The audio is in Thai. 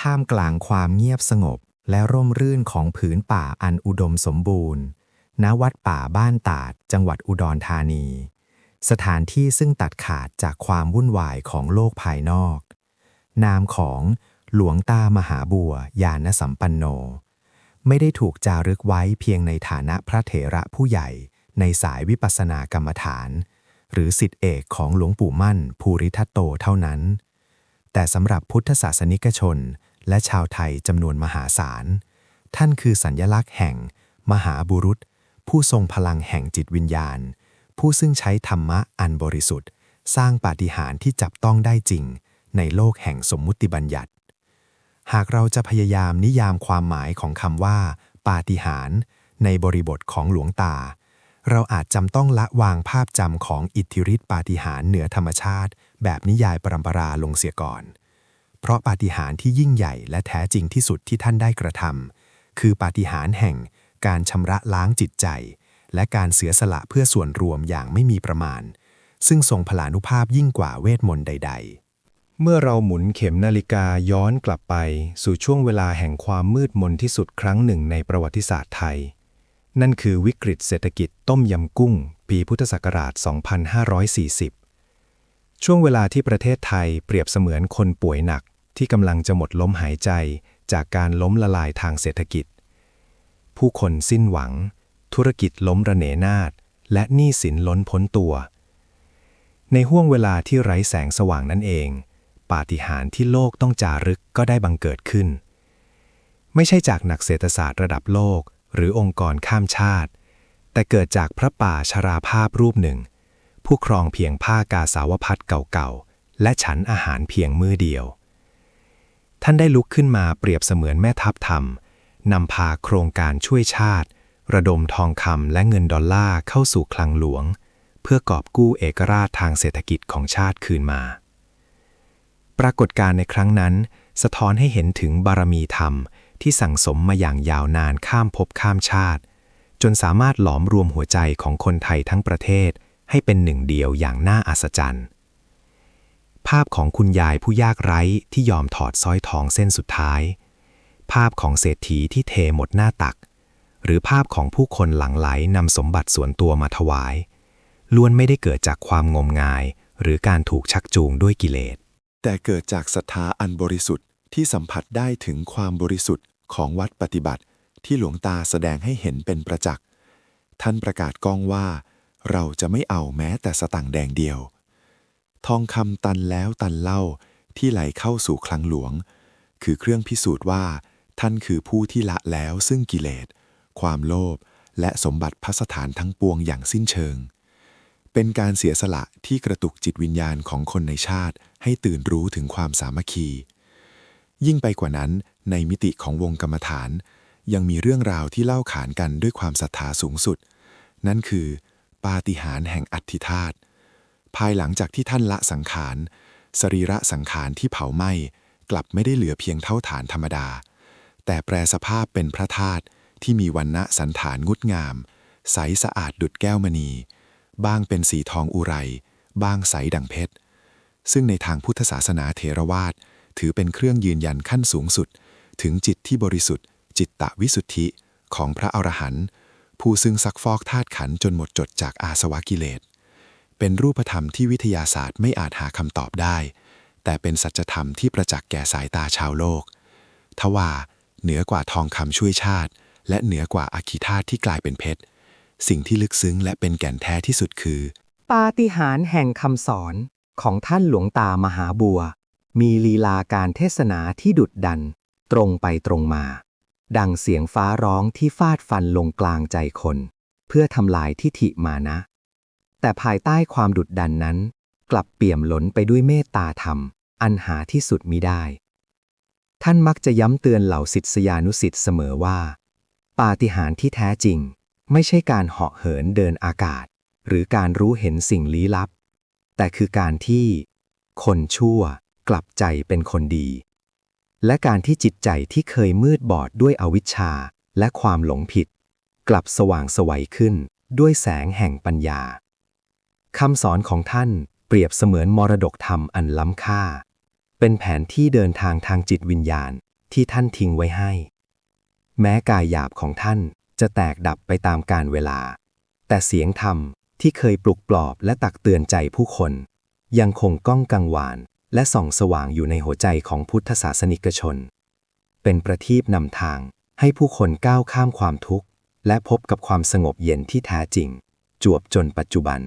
ท่ามกลางความเงียบสงบและร่มรื่นของผืนป่าอันอุดมสมบูรณ์ ณ วัดป่าบ้านตาด จังหวัดอุดรธานี สถานที่ซึ่งตัดขาดจากความวุ่นวายของโลกภายนอก นามของหลวงตามหาบัวยานสัมปันโน ไม่ได้ถูกจารึกไว้เพียงในฐานะพระเถระผู้ใหญ่ในสายวิปัสสนากรรมฐาน หรือสิทธิเอกของหลวงปู่มั่น ภูริทัตโตเท่านั้น แต่สำหรับพุทธศาสนิกชน และชาวไทยจำนวนมหาศาล ท่านคือสัญญลักษณ์แห่ง มหาบุรุษ ผู้ทรงพลังแห่งจิตวิญญาณ ผู้ซึ่งใช้ธรรมะอันบริสุทธิ์ สร้างปาฏิหาริย์ที่จับต้องได้จริง ในโลกแห่งสมมุติบัญญัติ หากเราจะพยายามนิยามความหมายของคำว่า ปาฏิหาริย์ในบริบทของหลวงตา เราอาจจำต้องละวางภาพจำของอิทธิฤทธิปาฏิหาริย์เหนือธรรมชาติ แบบนิยายปรำปราลงเสียก่อน เพราะปาฏิหาริย์ที่ยิ่งใหญ่และแท้จริงที่สุดที่ท่านได้กระทำคือปาฏิหาริย์แห่งการชำระล้างจิตใจ และการเสียสละเพื่อส่วนรวมอย่างไม่มีประมาณ ซึ่งทรงพลานุภาพยิ่งกว่าเวทมนต์ใด ๆเมื่อเราหมุนเข็มนาฬิกาย้อนกลับไป สู่ช่วงเวลาแห่งความมืดมนที่สุดครั้งหนึ่งในประวัติศาสตร์ไทย นั่นคือวิกฤตเศรษฐกิจต้มยำกุ้ง ปีพุทธศักราช 2540 ช่วงเวลาที่ประเทศไทยเปรียบเสมือนคนป่วยหนักที่กำลังจะหมดลมหายใจ จากการล้มละลายทางเศรษฐกิจ ผู้คนสิ้นหวัง ธุรกิจล้มระเนนาดและหนี้สินล้นพ้นตัว ในห่วงเวลาที่ไร้แสงสว่างนั่นเอง ปาฏิหาริย์ที่โลกต้องจารึกก็ได้บังเกิดขึ้น ไม่ใช่จากนักเศรษฐศาสตร์ระดับโลก หรือองค์กรข้ามชาติ แต่เกิดจากพระป่าชราภาพรูปหนึ่ง ผู้ครองเพียงผ้ากาสาวพัดเก่าๆ และฉันอาหารเพียงมือเดียว ท่านได้ลุกขึ้นมาเปรียบเสมือนแม่ทัพธรรมนำพาโครงการช่วยชาติ ระดมทองคำและเงินดอลลาร์เข้าสู่คลังหลวง เพื่อกอบกู้เอกราชทางเศรษฐกิจของชาติคืนมา ปรากฏการณ์ในครั้งนั้น สะท้อนให้เห็นถึงบารมีธรรมที่สั่งสมมาอย่างยาวนานข้ามภพข้ามชาติ จนสามารถหลอมรวมหัวใจของคนไทยทั้งประเทศ ให้เป็นหนึ่งเดียวอย่างน่าอัศจรรย์ ภาพของคุณยายผู้ยากไร้ที่ยอมถอดสร้อยทองเส้นสุดท้าย ภาพของเศรษฐีที่เทหมดหน้าตัก หรือภาพของผู้คนหลั่งไหลนำสมบัติส่วนตัวมาถวาย ล้วนไม่ได้เกิดจากความงมงาย หรือการถูกชักจูงด้วยกิเลส แต่เกิดจากศรัทธาอันบริสุทธิ์ที่สัมผัสได้ถึงความบริสุทธิ์ของวัดปฏิบัติที่หลวงตาแสดงให้เห็นเป็นประจักษ์ ท่านประกาศก้องว่า เราจะไม่เอาแม้แต่สตังค์แดงเดียว ทองคำตันแล้วตันเล่าที่ไหลเข้าสู่คลังหลวง คือเครื่องพิสูจน์ว่า ท่านคือผู้ที่ละแล้วซึ่งกิเลส ความโลภและสมบัติพัสถานทั้งปวงอย่างสิ้นเชิง เป็นการเสียสละที่กระตุกจิตวิญญาณของคนในชาติ ให้ตื่นรู้ถึงความสามัคคี ยิ่งไปกว่านั้นในมิติของวงกรรมฐาน ยังมีเรื่องราวที่เล่าขานกันด้วยความศรัทธาสูงสุด นั่นคือ ปาฏิหาริย์แห่งอัฐิธาตุภายหลังจากที่ท่านละสังขาร สรีระสังขารที่เผาไหม้กลับไม่ได้เหลือเพียงเท่าฐานธรรมดา แต่แปลสภาพเป็นพระธาตุที่มีวันณะสันฐานงดงาม ใสสะอาดดุดแก้วมณี บ้างเป็นสีทองอุไร บ้างใสดังเพชร ซึ่งในทางพุทธศาสนาเถรวาทถือเป็นเครื่องยืนยันขั้นสูงสุด ถึงจิตที่บริสุทธิ์ จิตตะวิสุทธิของพระอรหันต์ ผู้ซึ่งซักฟอกธาตุขันจนหมดจดจากอาสวะกิเลส เป็นรูปธรรมที่วิทยาศาสตร์ไม่อาจหาคำตอบได้ แต่เป็นสัจธรรมที่ประจักษ์แก่สายตาชาวโลก ทว่าเหนือกว่าทองคำช่วยชาติ และเหนือกว่าอาคีธาตุที่กลายเป็นเพชร สิ่งที่ลึกซึ้งและเป็นแก่นแท้ที่สุดคือ ปาฏิหาริย์แห่งคำสอนของท่านหลวงตามหาบัว มีลีลาการเทศนาที่ดุดดัน ตรงไปตรงมา ดังเสียงฟ้าร้องที่ฟาดฟันลงกลางใจคน เพื่อทำลายทิฐิมานะ แต่ภายใต้ความดุดดันนั้น กลับเปี่ยมล้นไปด้วยเมตตาธรรม อันหาที่สุดมิได้ ท่านมักจะย้ำเตือนเหล่าศิษยานุศิษย์เสมอว่า ปาฏิหาริย์ที่แท้จริง ไม่ใช่การเหาะเหินเดินอากาศ หรือการรู้เห็นสิ่งลี้ลับ แต่คือการที่ คนชั่วกลับใจเป็นคนดี และการที่จิตใจที่เคยมืดบอดด้วยอวิชชา และความหลงผิด กลับสว่างไสวัยขึ้นด้วยแสงแห่งปัญญาคำสอนของท่านเปรียบเสมือนมรดกธรรมอันล้ำค่า เป็นแผนที่เดินทางทางจิตวิญญาณที่ท่านทิ้งไว้ให้ แม้กายหยาบของท่านจะแตกดับไปตามกาลเวลา แต่เสียงธรรมที่เคยปลุกปลอบและตักเตือนใจผู้คน ยังคงก้องกังวาน และส่องสว่างอยู่ในหัวใจของพุทธศาสนิกชน เป็นประทีปนำทางให้ผู้คนก้าวข้ามความทุกข์ และพบกับความสงบเย็นที่แท้จริง จวบจนปัจจุบัน